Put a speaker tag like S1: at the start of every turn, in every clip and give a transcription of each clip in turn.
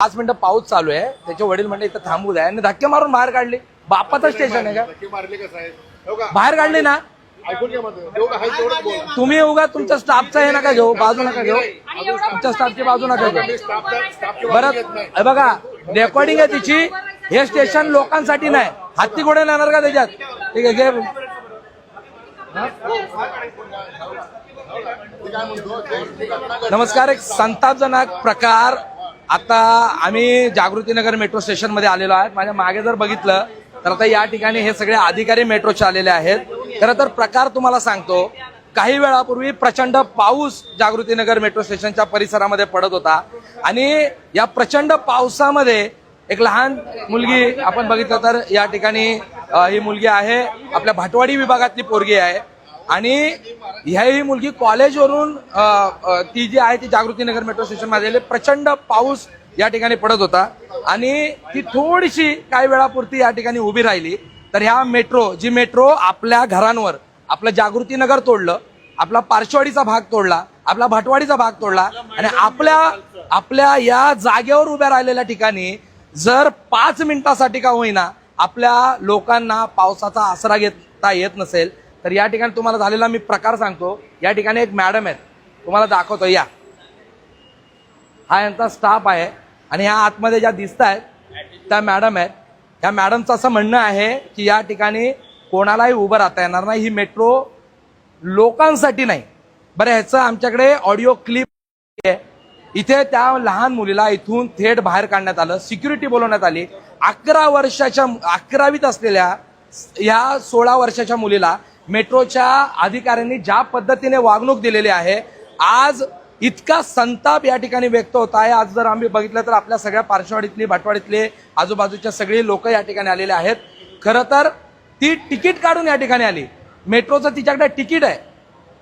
S1: पाच मिनिटं पाऊस चालू आहे. त्याचे वडील म्हणले इथं थांबू द्या. आणि धक्के मारून बाहेर काढले. बापाचं स्टेशन आहे का?
S2: मारले हो का?
S1: बाहेर काढले ना.
S2: ऐकून घ्या माझं जेवढं आहे तेवढंच बोल.
S1: तुम्ही उगा तुमच्या स्टाफचा हे नका घेऊ बाजू नका घेऊ. तुमच्या स्टाफची बाजू नका घेऊ.
S2: स्टाफची
S1: बरं
S2: बाजू घेत नाही.
S1: हे बघा रेकॉर्डिंग आहे तिची. हे स्टेशन लोकांसाठी नाही. हत्ती घोडे येणार का त्याच्यात? ठीक आहे घे.
S2: मी काय म्हणतो ते घटना घडली.
S1: नमस्कार एक संतापजनक प्रकार आता आम्ही जागृतीनगर मेट्रो स्टेशनमध्ये आलेलो आहे माझ्या मागे जर बघितलं तर आता या ठिकाणी हे सगळे अधिकारी मेट्रोचे आलेले आहेत. खरं तर प्रकार तुम्हाला सांगतो काही वेळापूर्वी प्रचंड पाऊस जागृतीनगर मेट्रो स्टेशनच्या परिसरामध्ये पडत होता. आणि या प्रचंड पावसामध्ये एक लहान मुलगी आपण बघितलं तर या ठिकाणी ही मुलगी आहे. आपल्या भाटवाडी विभागातली पोरगी आहे. आणि ह्या ही मुलगी कॉलेजवरून ती जी आहे ती जागृतीनगर मेट्रो स्टेशनमध्ये आलेली. प्रचंड पाऊस या ठिकाणी पडत होता आणि ती थोडीशी काही वेळापुरती या ठिकाणी उभी राहिली तर ह्या मेट्रो जी मेट्रो आपल्या घरांवर आपलं जागृतीनगर तोडलं आपला पार्श्वाडीचा भाग तोडला आपला भटवाडीचा भाग तोडला आणि आपल्या आपल्या या जागेवर उभ्या राहिलेल्या ठिकाणी जर पाच मिनिटासाठी का होईना आपल्या लोकांना पावसाचा आसरा घेता येत नसेल तर या ठिकाणी तुम्हाला झालेला मी प्रकार सांगतो. या ठिकाणी एक मॅडम आहेत. तुम्हाला दाखवतो या. हा यांचा स्टाफ आहे आणि ह्या आतमध्ये ज्या दिसत आहेत त्या मॅडम आहेत. ह्या मॅडमचं असं म्हणणं आहे की या ठिकाणी कोणालाही उभं राहता येणार नाही. ही मेट्रो लोकांसाठी नाही. बरं ह्याचं आमच्याकडे ऑडिओ क्लिप आहे. इथे त्या लहान मुलीला इथून थेट बाहेर काढण्यात आलं. सिक्युरिटी बोलवण्यात आली. अकरा वर्षाच्या अकरावीत असलेल्या या सोळा वर्षाच्या मुलीला मेट्रोच्या अधिकाऱ्यांनी ज्या पद्धतीने वागणूक दिलेली आहे आज इतका संताप या ठिकाणी व्यक्त होत आहे. आज जर आम्ही बघितलं तर आपल्या सगळ्या पार्श्ववाडीतली भाटवाडीतले आजूबाजूच्या सगळी लोक या ठिकाणी आलेले आहेत. खरं तर ती तिकीट काढून या ठिकाणी आली. मेट्रोचं तिच्याकडे तिकीट आहे.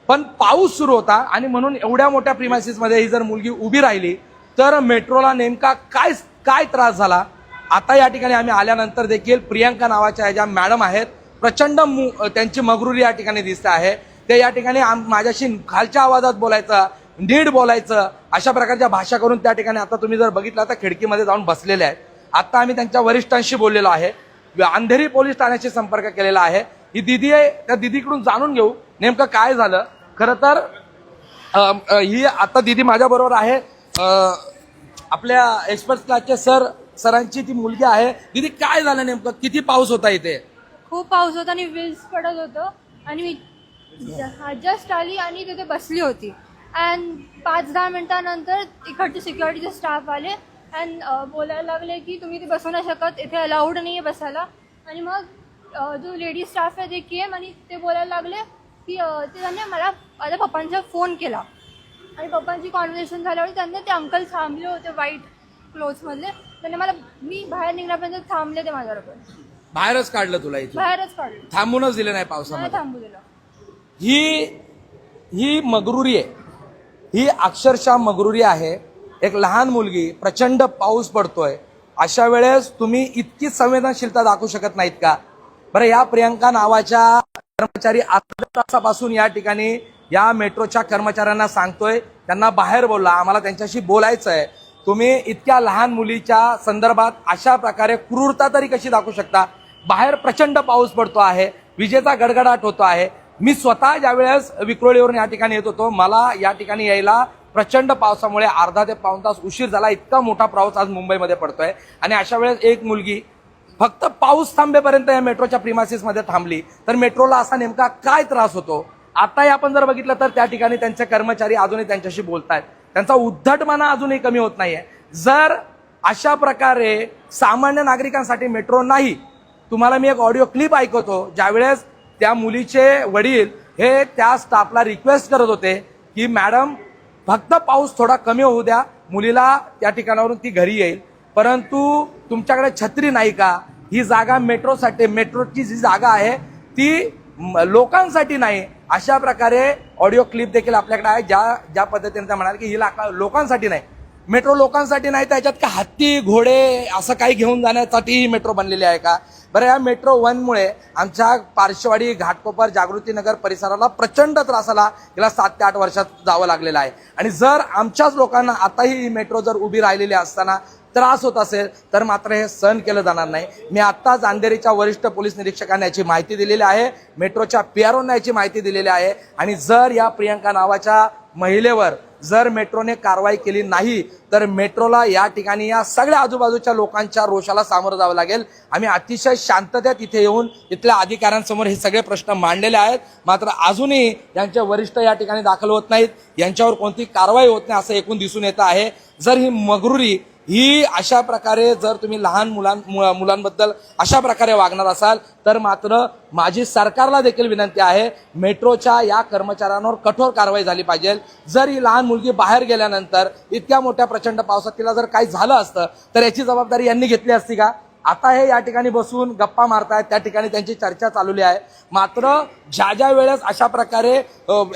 S1: पण पाऊस सुरू होता आणि म्हणून एवढ्या मोठ्या प्रिमायसिसमध्ये ही जर मुलगी उभी राहिली तर मेट्रोला नेमका काय काय त्रास झाला? आता या ठिकाणी आम्ही आल्यानंतर देखील प्रियांका नावाच्या ज्या मॅडम आहेत प्रचंड त्यांची मगरुरी या ठिकाणी दिसते आहे. ते या ठिकाणी आम- माझ्याशी खालच्या आवाजात बोलायचं नीट बोलायचं अशा प्रकारच्या भाषा करून त्या ठिकाणी आता तुम्ही जर बघितलं तर खिडकीमध्ये जाऊन बसलेले आहेत. आता आम्ही त्यांच्या वरिष्ठांशी बोललेलो आहे. अंधेरी पोलीस ठाण्याशी संपर्क केलेला आहे. ही दिदी आहे त्या दिदीकडून जाणून घेऊ नेमकं काय झालं. खरं तर ही आता दिदी माझ्याबरोबर आहे. आपल्या एक्सपर्ट क्लासचे सर सरांची ती मुलगी आहे. दिदी काय झालं नेमकं? किती पाऊस होता इथे?
S3: खूप पाऊस होता आणि विल्स पडत होतं. आणि मी जस्ट आली आणि तिथे बसली होती. अँड पाच दहा मिनटानंतर इकडचे सिक्युरिटीचे स्टाफ आले अँड बोलायला लागले की तुम्ही ते बसू नाही शकत इथे अलाउड नाही आहे बसायला. आणि मग जो लेडी स्टाफ आहे ते केम आणि ते बोलायला लागले की ते त्यांनी मला माझ्या पप्पांचा फोन केला. आणि पप्पांची कॉन्व्हर्सेशन झाल्यावर त्यांनी ते अंकल थांबले होते वाईट क्लोथ्समधले त्यांनी मला मी बाहेर निघण्यापर्यंत थांबले ते माझ्याबरोबर.
S1: बाहेरच काढलं तुला इथे
S3: बाहेरच काढले.
S1: थांबूनच दिलं नाही पावसामध्ये.
S3: थांबू दिलं.
S1: ही ही मगरुरी आहे. ही अक्षरशः मगरुरी आहे. एक लहान मुलगी प्रचंड पाऊस पडतोय. अशा वेळेस तुम्ही इतकी संवेदनशीलता दाखवू शकत नाहीत का? बरं या प्रियंका नावाच्या कर्मचारी अर्ध्या तासापासून या ठिकाणी या मेट्रोच्या कर्मचाऱ्यांना सांगतोय. त्यांना बाहेर बोलला. आम्हाला त्यांच्याशी बोलायचं आहे तुम्ही इतक्या लहान मुलीच्या संदर्भात अशा प्रकारे क्रूरता तरी कशी दाखवू शकता? बाहेर प्रचंड पाऊस पडतो आहे विजेचा गडगडाट होतो आहे. मी स्वतः ज्यावेळेस विक्रोळीवरून या ठिकाणी येत होतो मला या ठिकाणी यायला प्रचंड पावसामुळे अर्धा ते पाऊण तास उशीर झाला. इतका मोठा पाऊस आज मुंबईमध्ये पडतोय. आणि अशा वेळेस एक मुलगी फक्त पाऊस थांबेपर्यंत या मेट्रोच्या प्रिमासिसमध्ये थांबली. तर मेट्रोला असा नेमका काय त्रास होतो? आताही आपण जर बघितलं तर त्या ठिकाणी त्यांचे कर्मचारी अजूनही त्यांच्याशी बोलतायत. त्यांचा उद्धटपणा अजूनही कमी होत नाहीये. जर अशा प्रकारे सामान्य नागरिकांसाठी मेट्रो नाही तुम्हाला मी एक ऑडिओ क्लिप ऐकवतो ज्यावेळेस त्या मुलीचे वडील हे त्या स्टाफला रिक्वेस्ट करत होते की मॅडम फक्त पाऊस थोडा कमी होऊ द्या मुलीला त्या ठिकाणावरून ती घरी येईल. परंतु तुमच्याकडे छत्री नाही का? ही जागा मेट्रोसाठी मेट्रोची जी जागा आहे ती लोकांसाठी नाही. अशा प्रकारे ऑडिओ क्लिप देखील आपल्याकडे आहे ज्या ज्या पद्धतीने त्या म्हणाल की ही लाका- लोकांसाठी नाही. मेट्रो लोकांसाठी नाही तर याच्यात का हत्ती घोडे असं काही घेऊन जाण्यासाठी ही मेट्रो बनलेली आहे का? बरं या मेट्रो वनमुळे आमच्या पार्श्ववाडी घाटकोपर जागृतीनगर परिसराला प्रचंड त्रास आला. गेल्या सात ते आठ वर्षात जावं लागलेलं आहे. आणि जर आमच्याच लोकांना आताही ही मेट्रो जर उभी राहिलेली असताना त्रास होत असेल तर मात्र हे सहन केलं जाणार नाही. मी आत्ताच अंधेरीच्या वरिष्ठ पोलीस निरीक्षकांना याची माहिती दिलेली आहे मेट्रोच्या पीआरओना याची माहिती दिलेली आहे. आणि जर या प्रियंका नावाच्या महिलेवर जर मेट्रोने कारवाई केली नाही तर मेट्रोला या ठिकाणी या सगळ्या आजूबाजूच्या लोकांच्या रोषाला सामोरं जावं लागेल. आम्ही अतिशय शांततेत इथे येऊन इथल्या अधिकाऱ्यांसमोर हे सगळे प्रश्न मांडलेले आहेत. मात्र अजूनही यांचे वरिष्ठ या ठिकाणी दाखल होत नाहीत. यांच्यावर कोणती कारवाई होत नाही असं एकूण दिसून येतं आहे. जर ही मगरुरी ही अशा प्रकारे जर तुम्ही लहान मुलां मु- मुलांबद्दल अशा प्रकारे वागणार असाल तर मात्र माझी सरकारला देखील विनंती आहे मेट्रोच्या या कर्मचाऱ्यांवर कठोर कारवाई झाली पाहिजे. जर ही लहान मुलगी बाहेर गेल्यानंतर इतक्या मोठ्या प्रचंड पावसात तिला जर काही झालं असतं तर याची जबाबदारी यांनी घेतली असती का? आता हे या ठिकाणी बसून गप्पा मारतायत त्या ठिकाणी त्यांची चर्चा चालवली आहे. मात्र ज्या ज्या वेळेस अशा प्रकारे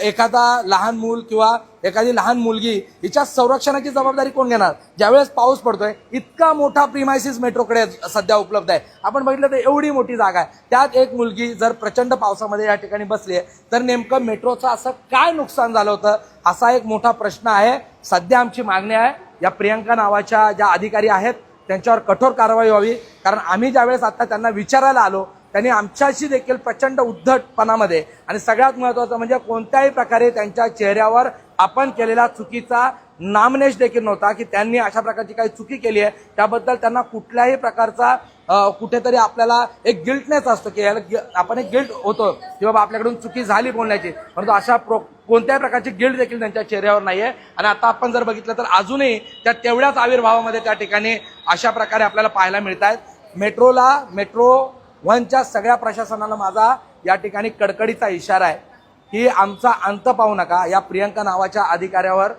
S1: एखादा लहान मूल किंवा एखादी लहान मुलगी हिच्या संरक्षणाची जबाबदारी कोण घेणार? ज्यावेळेस पाऊस पडतोय इतका मोठा प्रिमायसिस मेट्रोकडे सध्या उपलब्ध आहे. आपण बघितलं तर एवढी मोठी जागा आहे. त्यात एक मुलगी जर प्रचंड पावसामध्ये या ठिकाणी बसली आहे तर नेमकं मेट्रोचं असं काय नुकसान झालं होतं? असा एक मोठा प्रश्न आहे. सध्या आमची मागणी आहे या प्रियंका नावाच्या ज्या अधिकारी आहेत त्यांच्यावर कठोर कारवाई व्हावी. कारण आम्ही ज्यावेळेस आता त्यांना विचारायला आलो त्यांनी आमच्याशी देखील प्रचंड उद्धटपणामध्ये आणि सगळ्यात महत्वाचं म्हणजे कोणत्याही प्रकारे त्यांच्या चेहऱ्यावर आपण केलेला चुकीचा नामनेश देखील नव्हता की त्यांनी अशा प्रकारची काही चुकी केली आहे. त्याबद्दल त्यांना कुठल्याही प्रकारचा कुठेतरी आपल्याला एक गिल्टनेस असतो की याला गि- आपण एक गिल्ट होतो की बाबा आपल्याकडून चुकी झाली बोलण्याची. परंतु अशा प्रो कोणत्याही प्रकारची गिल्ड देखील त्यांच्या चेहऱ्यावर नाही आहे आणि आता आपण जर बघितलं तर अजूनही त्या तेवढ्याच आविर्भावामध्ये त्या ठिकाणी अशा प्रकारे आपल्याला पाहायला मिळत आहेत मेट्रोला मेट्रो वनच्या सगळ्या प्रशासनाला माझा या ठिकाणी कडकडीचा इशारा आहे. की आमचा अंत पाहू नका. या प्रियंका नावाच्या अधिकाऱ्यावर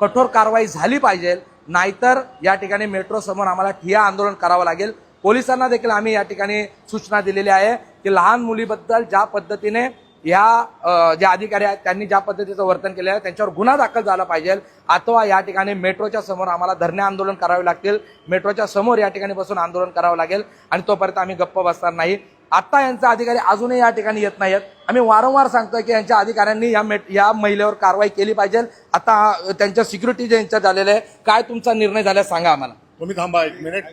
S1: कठोर कारवाई झाली पाहिजे. नाहीतर या ठिकाणी मेट्रो समोर आम्हाला ठिया आंदोलन करावं लागेल. पोलिसांना देखील आम्ही या ठिकाणी सूचना दिलेली आहे की लहान मुलीबद्दल ज्या पद्धतीने या ज्या अधिकारी आहेत त्यांनी ज्या पद्धतीचं वर्तन केलं आहे त्यांच्यावर गुन्हा दाखल झाला पाहिजे. अथवा या ठिकाणी मेट्रोच्या समोर आम्हाला धरणे आंदोलन करावे लागतील. मेट्रोच्या समोर या ठिकाणी बसून आंदोलन करावं लागेल. आणि तोपर्यंत आम्ही गप्प बसणार नाही. आत्ता यांचा अधिकारी अजूनही या ठिकाणी येत नाहीत आम्ही वारंवार सांगतोय की यांच्या अधिकाऱ्यांनी या मेट या महिलेवर कारवाई केली पाहिजे. आता त्यांच्या सिक्युरिटी जे इन्चार्ज झालेले आहे काय तुमचा निर्णय झाला सांगा आम्हाला.
S2: तुम्ही थांबा एक मिनिट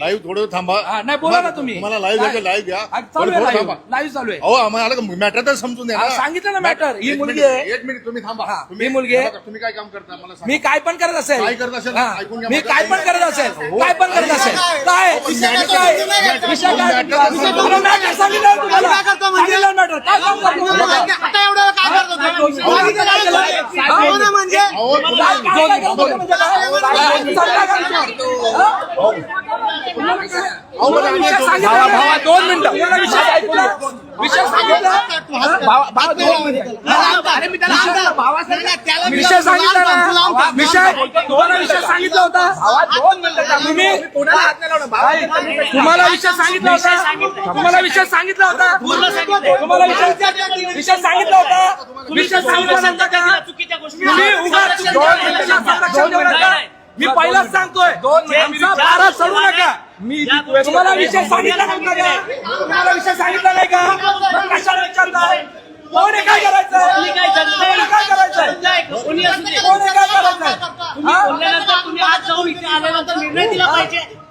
S2: लाईव्ह थोडं थांबा
S1: हा, नाही बोला ना तुम्ही
S2: तुम्हाला लाईव्ह घ्यायचं लाईव्ह घ्या
S1: हा, चालू
S2: थोडं
S1: आहे
S2: थोडं
S1: live.
S2: थांबा
S1: Live चालू आहे
S2: अहो आम्हाला मॅटर तर समजून द्या
S1: हा. सांगितलं ना matter. ही
S2: एक
S1: मुलगी आहे.
S2: एक मिनिट तुम्ही थांबा
S1: हा,
S2: तुम्ही
S1: ही मुलगी आहे.
S2: बघा, तुम्ही काय काम करता मला सांगा.
S1: मी काय पण करत असेल
S2: काय करत असेल?
S1: हा,
S2: ऐकून घ्या
S1: मी
S2: माझं.
S1: काय पण करत असेल
S2: हो.
S1: काय पण करत असेल काय विषय
S2: matter-
S1: काय?
S2: matter-
S1: विषय काय
S2: matter-
S1: तुमचा? अरे matter सांगितलं ना तुम्हाला.
S4: काय करतो म्हणजे?
S1: सांगितलं matter. काय काम करतो?
S4: आता एवढं काय करतो तुम्ही?
S1: हा? सांगितलं? हा?
S4: हो म्हणजे
S1: म्हणजे? हा?
S2: भावा,
S1: दोन मिनिटं तुम्हाला विषय? विषय सांगितला भावा- भावा, दोन मिनिटं. अरे मी त्याला विषय- सांगितला विषय तुम्हाला विषय सांगितला होता तुम्ही तुम्हाला विषय सांगितला होता तुम्हाला विषय सांगितला होता तुम्हाला विषय विषय सांगितला होता विषय सांगितल्यानंतर का तुम्ही मी पहिलाच सांगतोय पारा चढू नका. मी तुम्हाला विषय सांगितला नव्हता का? तुम्हाला विषय सांगितला नाही का? मग कशाला विचारताय कोणी काय करायचं? कोणी काय करायचं? कोणी काय करायचं?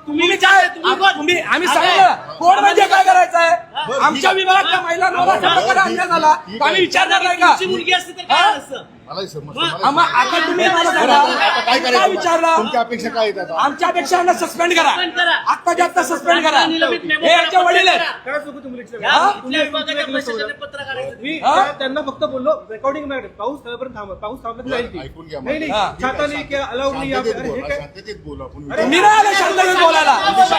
S1: तुम्ही काय? तुम्ही आम्ही सांगितलं कोण म्हणजे काय करायचं आहे आमच्या विभागातल्या महिलांवर अशा प्रकारे अन्याय झाला आम्ही विचारणार नाही का?
S5: मुलगी असते तर काय असतं?
S2: मलाही समजतं, मलाही
S1: मग आता तुम्ही मला सांगा
S2: आता काय
S1: काय
S2: करायचं?
S1: विचारला.
S2: तुमच्या अपेक्षा काय आहेत आता?
S1: आमच्यापेक्षा यांना सस्पेंड करा.
S5: Suspend करा.
S1: आत्ताच्या आत्ता सस्पेंड करा.
S5: निलंबित
S1: हे वडील आहेत.
S5: पत्र
S1: हा?
S5: करा. इथल्या विभागाच्या प्रशासनाने पत्र काढायचं.
S6: मी
S1: हा?
S6: त्या- त्यांना फक्त बोललो रेकॉर्डिंग मॅडम पाऊस थांबा पाऊस थांबत नाही. ती.
S2: ऐकून घ्या
S6: नाही नाही
S1: हा.
S6: छाता नाही की अलाउड नाही
S2: शांततेत
S6: अरे हे
S2: बोला,
S6: काय?
S2: शांततेत बोला आपण
S1: तुम्ही नाही आले शांततेत बोलायला.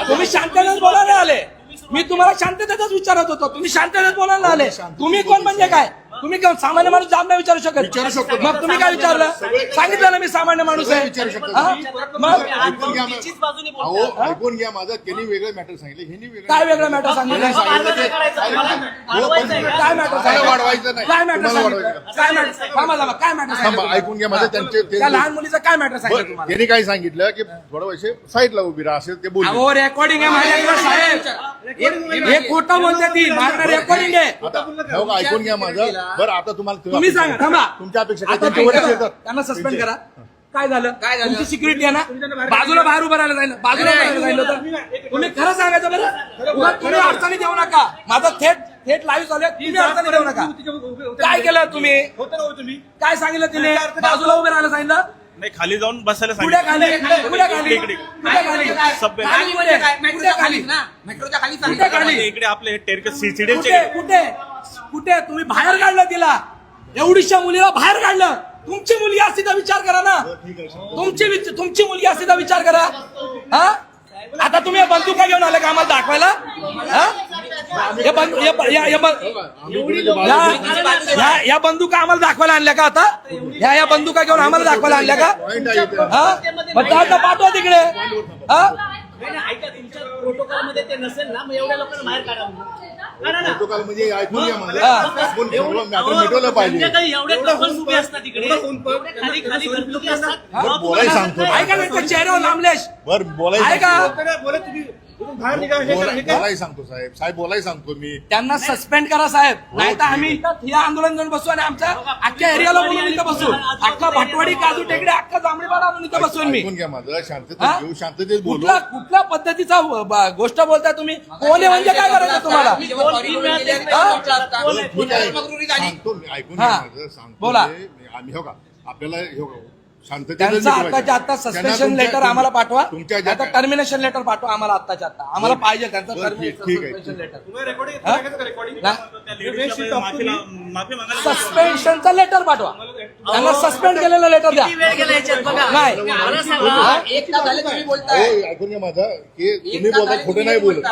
S1: तुम्ही शांततेत बोलायला आले. मी तुम्हाला शांततेतच विचारत होतो. तुम्ही शांततेत बोलायला आले. तुम्ही कोण म्हणजे काय? तुम्ही सामान्य माणूस जाब नाही विचारू शकत?
S2: विचारू शकतो.
S1: मग तुम्ही काय विचारलं? सांगितलं ना मी सामान्य माणूस आहे.
S2: विचारू शकतो.
S1: हा? मग?
S2: ऐकून घ्या
S5: तिचीच बाजूने
S2: अहो
S5: बोलतात.
S2: ऐकून घ्या माझं. त्यांनी वेगळं मॅटर सांगितलं. ह्यांनी वेगळं
S1: काय वेगळं मॅटर सांगितलं?
S2: त्यांनी सांगितलं
S5: काय
S2: ते-
S5: करायचं?
S2: काय-
S5: तुम्हाला
S2: हो,
S1: काय मॅटर
S2: वाढवायचं नाही.
S1: काय मॅटर
S2: तुम्हाला
S1: सांगितलं?
S2: वाढवायचं.
S1: काय मॅटर थांबा थांबा. काय मॅटर
S2: थांबा
S1: सांगितलं
S2: ऐकून घ्या माझं. त्यांचे ते-
S1: त्या लहान मुलीचं काय मॅटर सांगितलं
S2: बरं,
S1: तुम्हाला?
S2: त्यांनी काय सांगितलं की थोडं पैसे साईडला उभी राहा असं ते बोलले.
S1: अहो रेकॉर्डिंग आहे माझ्याकडे साहेब. हे- हे खोटं बोलते ती. माझ्याकडे रेकॉर्डिंग आहे.
S2: आता हो का, ऐकून घ्या माझं. बरं आता तुम्हाला
S1: तुम्ही सांगा थांबा.
S2: तुमच्या अपेक्षा काय वडील. येतात
S1: त्यांना सस्पेंड करा. काय झालं? काय झालं? तुमची सिक्युरिटी आहे ना? बाजूला बाहेर उभं राहायला जाईल बाजूला उभं राहायला जाईल होतं तुम्ही खरं सांगायचं बरं? उगाच तुम्ही अडचणी देऊ नका. माझा थेट थेट लाईव्ह चालू आहे. तुम्ही अडचणी देऊ नका. काय केलं तुम्ही?
S6: होतं का हो तुम्ही.
S1: काय सांगितलं तिने? बाजूला उभे राहायला सांगितलं?
S7: नाही खाली जाऊन बसायला
S1: कुठे खाली? कुठे खाली?
S7: इकडे
S1: कुठे खाली?
S7: सभ्य.
S1: खाली कुठे? कुठे खाली
S4: मेट्रोच्या खाली
S1: कुठे खाली?
S7: इकडे आपले टेरके सीसीडीचे
S1: कुठे कुठे? कुठे तुम्ही बाहेर काढलं तिला. एवढीशा मुलीला बाहेर काढलं. तुमची मुलगी असती तर विचार करा ना. तुमची विच- तुमची मुलगी असती तर विचार करा. हा? आता तुम्ही या बंदुका घेऊन आले का आम्हाला दाखवायला? हा? या बंदुका आम्हाला दाखवायला आणल्या का आता? या या बंदुका घेऊन आम्हाला दाखवायला आणल्या का. हा? पाठवा तिकडे. हा?
S5: प्रोटोकॉलमध्ये ते नसेल ना मग एवढ्या लोकांना बाहेर.
S2: प्रोटोकॉल म्हणजे ऐकून घ्या
S1: हा.
S2: आपण मॅटर मिटवलं पाहिजे. बोलायला सांगतो
S1: ऐका चेहऱ्यावर नामलेश
S2: बर बोलायला
S1: आहे का?
S6: बोलत तुम्ही बाहेर निघा हे
S2: बोला-
S6: हे
S2: सांगतो साहेब. साहेब बोलायला सांगतो मी.
S1: त्यांना सस्पेंड करा साहेब. नाही तर आम्ही इथं ठिया आंदोलन घेऊन बसू आणि आमच्या अख्ख्या एरियाला बोलून इथं बसू. अख्खा भाटवाडी काजू टेकडे अख्खा जांभळीपाडा आणून इथं बसवून मी
S2: ऐकून घ्या माझं. शांततेत
S1: हा?
S2: घेऊ शांततेत बोलू.
S1: कुठल्या कुठल्या पद्धतीचा ब- गोष्ट बोलताय तुम्ही? कोण आहे म्हणजे काय करायचं तुम्हाला?
S2: ठीक आहे. सांगतो मी ऐकून
S1: हा.
S2: घ्या माझं. सांगतो
S1: बोला.
S2: मी- आम्ही हो का? आपल्याला हो का,
S1: त्यांचं. आत्ताच्या आता सस्पेन्शन लेटर आम्हाला पाठवा. आता टर्मिनेशन लेटर पाठवा आम्हाला आत्ताच्या आता आम्हाला पाहिजे त्यांचं लेटर हा? सस्पेन्शनचं लेटर पाठवा. त्यांना सस्पेंड केलेलं लेटर द्या. नाही.
S2: माझं. की तुम्ही बोलता खोटं नाही बोलत.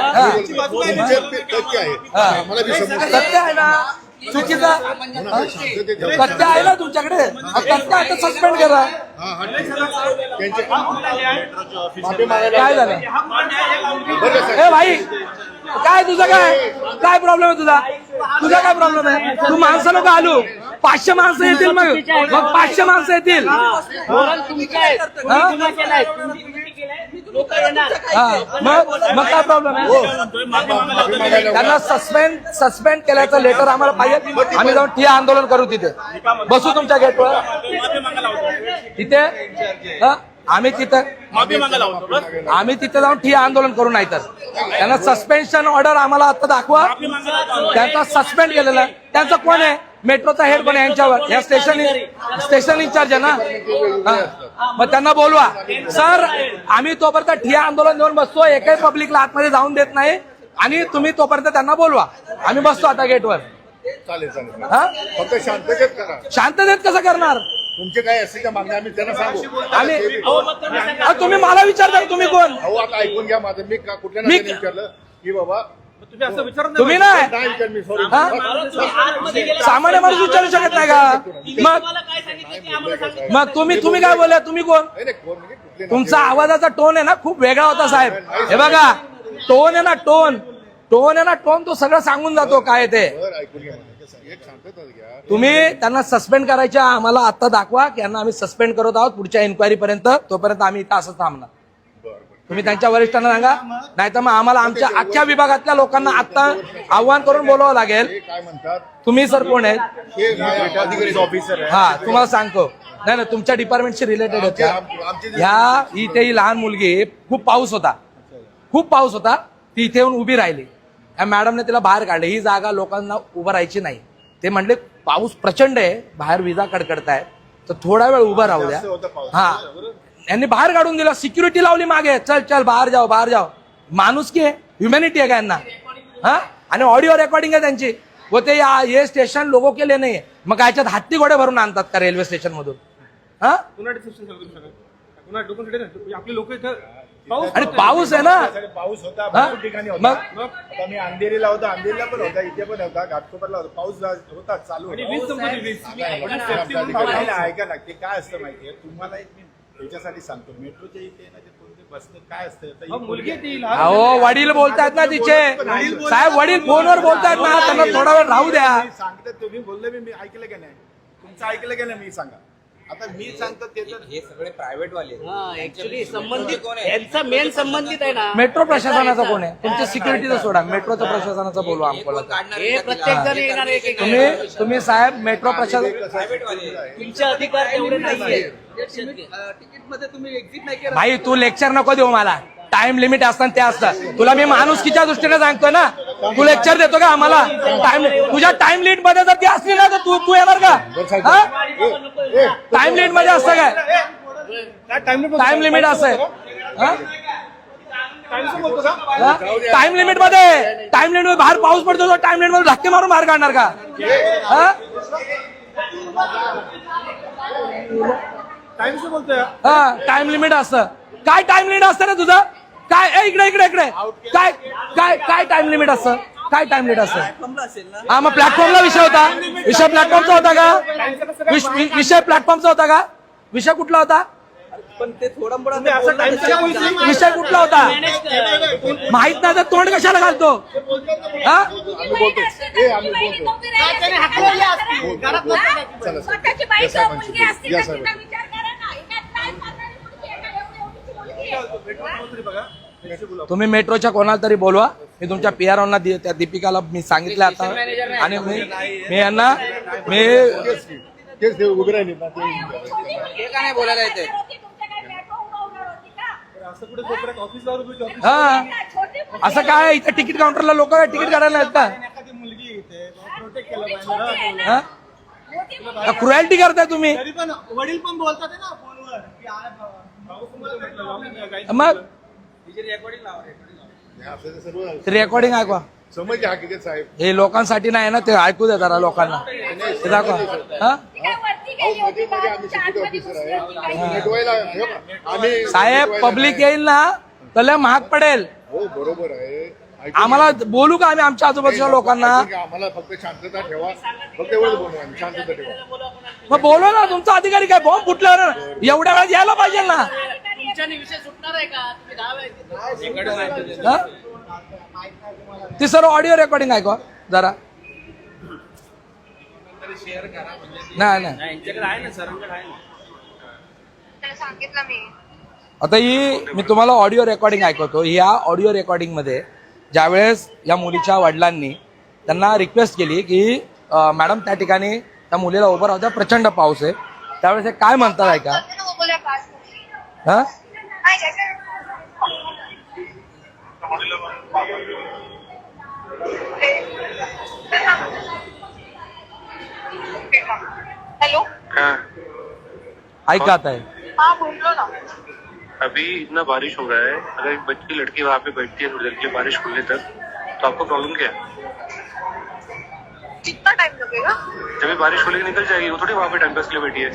S1: सत्य आहे. ना चुकीचं. सत्य आहे ना तुमच्याकडे? हा, सत्य आता सस्पेंड करा.
S2: हा, हा,
S1: काय झालं. ए भाई काय तुझं काय? काय प्रॉब्लेम आहे तुझा? तुझा काय प्रॉब्लेम आहे? तू माणसं नको आलू? पाचशे माणसं येतील मग. मग पाचशे माणसं येतील. हा. मग मग काय प्रॉब्लेम आहे
S7: मागायला
S1: त्यांना सस्पेंड सस्पेंड केल्याचं लेटर आम्हाला पाहिजे. आम्ही जाऊन ठिया आंदोलन करू तिथे. बसू तुमच्या गेटवर. तिथे हा? आम्ही तिथं आम्ही तिथे जाऊन ठिया आंदोलन करू नाही तर त्यांना सस्पेन्शन ऑर्डर आम्हाला आता दाखवा. त्यांचा सस्पेंड केलेला. आहे. त्यांचा कोण आहे? मेट्रोचा हेड कोण आहे यांच्यावर? या स्टेशन स्टेशन इन्चार्ज आहे ना. मग त्यांना बोलवा. सर आम्ही तोपर्यंत ठिया आंदोलन देऊन बसतो एकही पब्लिकला आतमध्ये जाऊन देत नाही. आणि तुम्ही तोपर्यंत त्यांना बोलवा. आम्ही बसतो आता गेटवर.
S2: चालेल चालेल.
S1: हा?
S2: फक्त शांततेत करा.
S1: शांततेत कसं करणार?
S2: तुमचे काय असेल त्या मागण्या आम्ही त्यांना सांगू.
S1: आम्ही तुम्ही मला विचारता तुम्ही कोण?
S2: अहो आता ऐकून घ्या माझं. मी का- कुठल्या विचारलं? की बाबा
S6: तुम्ही असं विचारत
S1: तुम्ही नाही?
S2: नाही विचार मी सॉरी
S1: हा? सामान्य माणूस विचारू शकत नाही का? मग
S5: तुम्हाला काय सांगितलं ते आम्हाला सांगितलं
S1: मग तुम्ही तुम्ही काय बोलले? तुम्ही कोण?
S2: नाही नाही, कोण म्हणजे
S1: तुमचा आवाजाचा टोन आहे ना खूप वेगळा होता साहेब. हे बघा टोन आहे ना टोन टोन आहे ना टोन तो सगळं सांगून जातो काय ते.
S2: बरं, ऐकून घ्या माझं. एक शांतता घ्या
S1: तुम्ही त्यांना सस्पेंड करायच्या आम्हाला आता दाखवा की यांना आम्ही सस्पेंड करत आहोत पुढच्या इन्क्वायरी पर्यंत. तोपर्यंत आम्ही इथं असं थांबणार. तुम्ही त्यांच्या वरिष्ठांना सांगा. नाही तर मग आम्हाला आमच्या अख्ख्या विभागातल्या लोकांना आता आव्हान करून बोलावं लागेल.
S2: काय म्हणतात
S1: तुम्ही सर कोण आहेत?
S2: हे माझ्या ऑफिसर आहे
S1: हा तुम्हाला सांगतो. नाही नाही तुमच्या डिपार्टमेंटशी रिलेटेड होत्या
S2: आमचे- आमचे जे-
S1: ह्या इथे ही लहान मुलगी खूप पाऊस होता. खूप पाऊस होता. ती इथे येऊन उभी राहिली. या मॅडमने तिला बाहेर काढले. ही जागा लोकांना उभं राहायची नाही. ते म्हणले पाऊस प्रचंड आहे. बाहेर विजा कडकडताय तर थोडा वेळ उभं राहू द्या.
S2: जास्त होता पाऊस.
S1: हा. यांनी बाहेर काढून दिलं. सिक्युरिटी लावली मागे. चल चल बाहेर जाओ बाहेर जाओ. माणूस की आहे. ह्युमॅनिटी आहे का यांना. हा? आणि ऑडिओ रेकॉर्डिंग आहे त्यांची. व ते या- हे स्टेशन लोगो केले नाही मग याच्यात हत्ती घोडे भरून आणतात का रेल्वे स्टेशन मधून? हा?
S6: आपले लोक इथं
S1: आणि पाऊस आहे ना?
S8: पाऊस होता? भरपूर ठिकाणी होता.
S1: मग?
S8: आता मी अंधेरीला होता अंधेरीला पण होता इथे पण होता घाटकोपरला होता. पाऊस होता चालू होता. ऐका ना ते काय असतं माहितीये? तुम्हाला एक मी त्याच्यासाठी सांगतो. मेट्रोच्या इथे ना ते कोणते बसतं काय असतं आता
S6: अहो,
S8: ही
S6: मुलगी आहे ती
S8: मुलगी-
S6: लहान
S1: अहो वडील बोलतायत ना तिचे. साहेब वडील फोनवर बोलतायत ना त्यांना थोडा वेळ राहू द्या.
S8: मी सांगितलं तुम्ही बोलले मी मी ऐकलं का नाही. तुमचं ऐकलं का नाही मी सांगा. आता मी सांगतो ते तर
S9: हे सगळे प्रायव्हेट वाले
S5: हा ऍक्च्युली संबंधित यांचा मेन संबंधित आहे ना.
S1: मेट्रो प्रशासनाचा कोण आहे? तुमच्या सिक्युरिटीचा सोडा. मेट्रोचं प्रशासनाचं बोलू आपण
S5: हे प्रत्येक जण येणार एक एक
S1: तुम्ही तुम्ही साहेब मेट्रो प्रशासन
S9: प्रायव्हेट वाले
S5: तुमचे अधिकार तेवढे नाहीये
S9: तिकीटमध्ये तुम्ही एक्झिट नाही केलं.
S1: भाई तू लेक्चर नको देऊ मला. टाइम लिमिट असतं ते असतं. तुला मी माणुसकीच्या दृष्टीने सांगतोय ना तू लेक्चर देतो का आम्हाला? टाइम तुझ्या टाइम लिमिटमध्ये जर ती असली ना तर तू तू येणार का. टाइम लिमिटमध्ये असतं काय?
S6: टाइम
S1: लिमिट असं
S6: टाइम लिमिटमध्ये.
S1: टाइम लिमिटमध्ये बाहेर पाऊस पडतो तो टाइम लिमिटमध्ये धक्के मारून बाहेर काढणार का? हा?
S6: टाइम से बोलतोय.
S1: हा टाइम लिमिट असतं. काय टाइम लिमिट असतं रे तुझं? काय इकडे इकडे इकडे. काय काय काय टाइम लिमिट असतं? काय टाइम लिमिट असतं? हा मग प्लॅटफॉर्मला विषय होता. विषय प्लॅटफॉर्मचा होता का? विषय प्लॅटफॉर्मचा होता का? विषय कुठला होता?
S9: पण ते थोडं
S1: विषय कुठला होता? माहीत नाही तर तोंड कशाला घालतो? हा
S10: बायको मुलगी असते
S2: या
S10: तर
S2: साहेब.
S10: तिचा विचार करा ना हिच्यात काय करणार मुलगी आहे का? एवढी एवढीची मुलगी आहे.
S1: तुम्ही मेट्रोच्या कोणाला तरी बोलवा मी तुमच्या पी आर ओना त्या दीपिकाला मी सांगितलं आता आणि मी मी यांना मी
S9: हे का नाही बोलायला येते
S10: तुमच्या काय मेट्रो उडवणार होती का?
S6: असं
S1: हा काय इथे तिकीट काउंटरला लोक तिकीट काढायला. हा?
S10: मुलगी
S1: क्रुएल्टी करताय तुम्ही
S6: वडील पण बोलतात
S1: मग? रेकॉर्डिंग ऐकवा.
S2: समजले हकीकत साहेब
S1: हे लोकांसाठी नाही ना ते ऐकू दे जरा लोकांना. ते दाखवा. हा? साहेब पब्लिक येईल ना तर महाग पडेल.
S2: हो बरोबर आहे.
S1: आम्हाला. बोलू का आम्ही आमच्या आजूबाजूच्या लोकांना?
S2: आम्हाला फक्त शांतता ठेवा. फक्त एवढंच बोलू आम्ही. शांतता ठेवा.
S1: मग बोलव ना तुमचा अधिकारी काय बॉम्ब फुटल्यावर एवढ्या वेळात यायला पाहिजे ना?
S5: तुमच्याने विषय सुटणार आहे का? तुम्ही दहा वेळा
S1: हा? ती सर्व ऑडिओ रेकॉर्डिंग ऐकवा जरा. नाही नाही.
S10: त्याला सांगितलं मी.
S1: आता ही मी तुम्हाला ऑडिओ रेकॉर्डिंग ऐकवतो. या ऑडिओ रेकॉर्डिंगमध्ये ज्यावेळेस या मुलीच्या वडिलांनी त्यांना रिक्वेस्ट केली की मॅडम त्या ठिकाणी त्या मुलीला उभं राहू द्या प्रचंड पाऊस आहे. त्यावेळेस हे काय म्हणतात हा?
S10: हेलो
S11: हाँ.
S1: ऐका आता आहे
S10: हाँ बोल लो ना.
S11: अभी इतना बारिश हो रहा है। अगर एक बच्ची लड़की वहाँ पे बैठती है थोड़ी देर के बारिश खुलने तक तो आपको प्रॉब्लम क्या है?
S10: कितना टाइम लगेगा?
S11: जब भी बारिश खुलेगी निकल जाएगी। वो थोड़ी वहाँ पे टाइम पास के लिए बैठी है।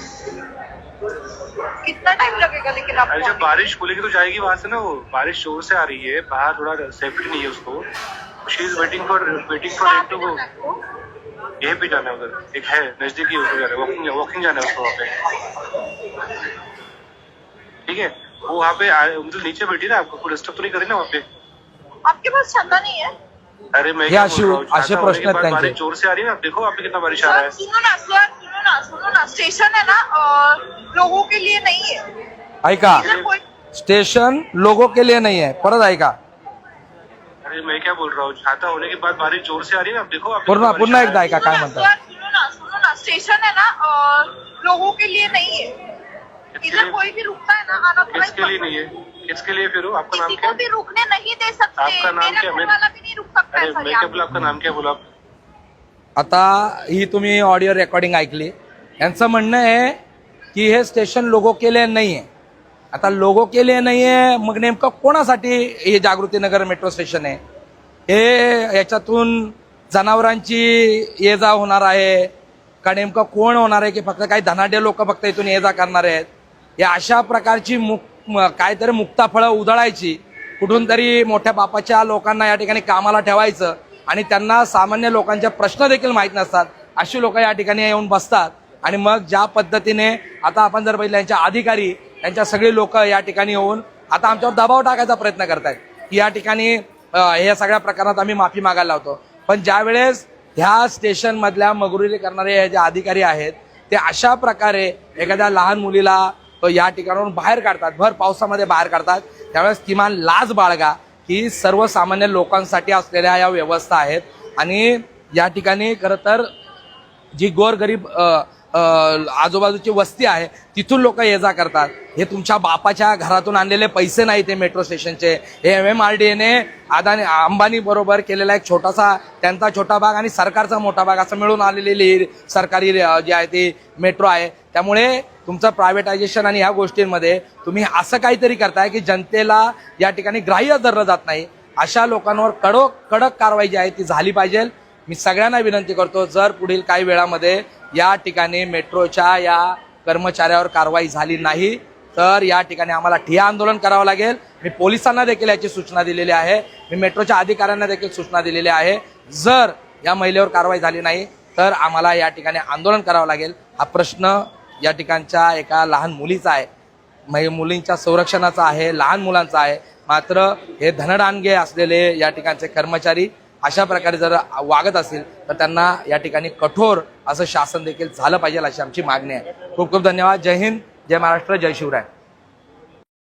S10: कितना टाइम लगेगा लेकिन
S11: अरे जब बारिश खुलेगी तो जाएगी वहाँ से ना वो। बारिश ज़ोर से आ रही है। बाहर थोड़ा सेफ्टी नहीं है उसको। She is waiting for waiting for it to go
S10: है
S11: यहीं पे जाना है उधर। एक है नजदीकी उसको जाना है। वॉकिंग वॉकिंग जाना है उसको वहाँ पे। ठीक है? वो वहाँ पे मतलब नीचे बैठी ना आपको कोई डिस्टर्ब तो नहीं करे ना वहाँ पे?
S10: आपके पास छाता नहीं है?
S11: अरे मैं क्या बोल
S1: असे प्रश्न
S11: के बाद
S1: आहेत त्यांचे.
S11: ज़ोर से आ रही है आप देखो वहाँ पे कितना बारिश आ रहा है।
S10: सुनो ना सर सुनो ना सुनो ना स्टेशन है ना लोगों के लिए नहीं है।
S1: ऐका
S10: इधर कोई
S1: स्टेशन लोगों के लिए नहीं है। परत ऐका
S11: अरे मैं क्या बोल रहा हूँ छाता होने के बाद बारिश ज़ोर से आ रही है ना आप देखो आप
S1: पुन्हा पुन्हा एकदा ऐका काय
S10: सुनो ना
S1: म्हणतात
S10: सुनो ना सुनो ना स्टेशन है ना लोगों के लिए नहीं है। इधर कोई भी रुकता है ना आना थोड़ा
S11: किसके लिए नहीं है। किसके लिए फिर? आपका नाम क्या
S10: भी रुकने नहीं दे सकते।
S11: आपका नाम क्या?
S10: वाला भी नहीं रुक सकता है सर
S11: बोला आपका नाम क्या बोला आप।
S1: आता ही तुम्ही ऑडिओ रेकॉर्डिंग ऐकली. यांचं म्हणणं आहे की हे स्टेशन लोगो के लिए नाही आहे. आता लोगो के लिए नाही आहे मग नेमकं कोणासाठी हे जागृतीनगर मेट्रो स्टेशन आहे? हे याच्यातून जनावरांची ये जा होणार आहे? का नेमकं कोण होणार आहे की फक्त काही धनाढ्य लोक फक्त इथून ये जा करणार आहेत? या अशा प्रकारची मुक म- काहीतरी मुक्ताफळं उधळायची. कुठून तरी मोठ्या बापाच्या लोकांना या ठिकाणी कामाला ठेवायचं आणि त्यांना सामान्य लोकांचे प्रश्न देखील माहीत नसतात. अशी लोक या ठिकाणी येऊन बसतात. आणि मग ज्या पद्धतीने आता आपण जर बघितलं यांच्या अधिकारी यांच्या सगळी लोक या ठिकाणी येऊन आता आमच्यावर दबाव टाकायचा प्रयत्न करतायत. की या ठिकाणी ह्या या सगळ्या प्रकारात आम्ही माफी मागायला लावतो. पण ज्या वेळेस ह्या स्टेशनमधल्या मगरुरी करणारे हे जे अधिकारी आहेत ते अशा प्रकारे एखाद्या लहान मुलीला तो या ठिकाणावरून बाहेर काढतात. भर पावसामध्ये बाहेर काढतात. त्यावेळेस किमान लाज बाळगा ही सर्वसामान्य लोकांसाठी असलेल्या या व्यवस्था आहेत. आणि या ठिकाणी खरं तर जी गोरगरीब आजूबाजूची वस्ती आहे तिथून लोक ये जा करतात. हे तुमच्या बापाच्या घरातून आणलेले पैसे नाही ते मेट्रो स्टेशनचे. हे एम एम आर डी एने अदानी अंबानी बरोबर केलेला एक छोटासा त्यांचा छोटा भाग आणि सरकारचा मोठा भाग असं मिळून आलेली सरकारी जी आहे ती मेट्रो आहे त्यामुळे तुमचं प्रायव्हेटायझेशन आणि ह्या गोष्टींमध्ये तुम्ही असं काहीतरी करताय की जनतेला या ठिकाणी ग्राह्य धरलं जात नाही. अशा लोकांवर कडक कडक कारवाई जी आहे ती झाली पाहिजे. मी सगळ्यांना विनंती करतो जर पुढील काही वेळामध्ये या ठिकाणी मेट्रोच्या या कर्मचाऱ्यावर कारवाई झाली नाही तर या ठिकाणी आम्हाला ठिया आंदोलन करावं लागेल. मी पोलिसांना देखील याची सूचना दिलेली आहे. मी मेट्रोच्या अधिकाऱ्यांना देखील सूचना दिलेली आहे. जर या महिलेवर कारवाई झाली नाही तर आम्हाला या ठिकाणी आंदोलन करावं लागेल. हा प्रश्न या ठिकाणच्या एका लहान मुलीचा आहे. म्हणजे मुलींच्या संरक्षणाचा आहे लहान मुलांचा आहे. मात्र हे धनडानगे असलेले या ठिकाणचे कर्मचारी अशा प्रकारे जर वागत असतील तर त्यांना या ठिकाणी कठोर असं शासन देखील झालं पाहिजे अशी आमची मागणी आहे. खूप खूप धन्यवाद. जय हिंद. जय महाराष्ट्र. जय शिवराय.